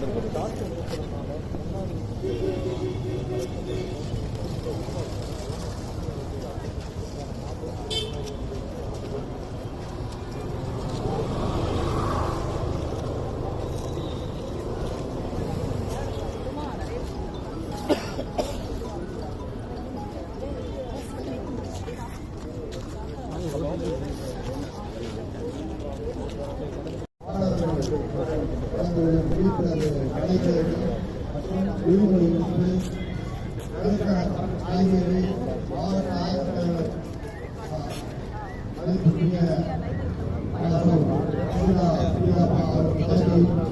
那不是打铁的吗？来，从那里。கடந்த விழிப்புணர்வு கலைஞர்கள் மற்றும் விழிப்புணர்வு ஆகியவை மாவட்ட ஆய்வாளர் மதிப்புக்குரிய அவர்கள் அவர்கள் தலைமையில்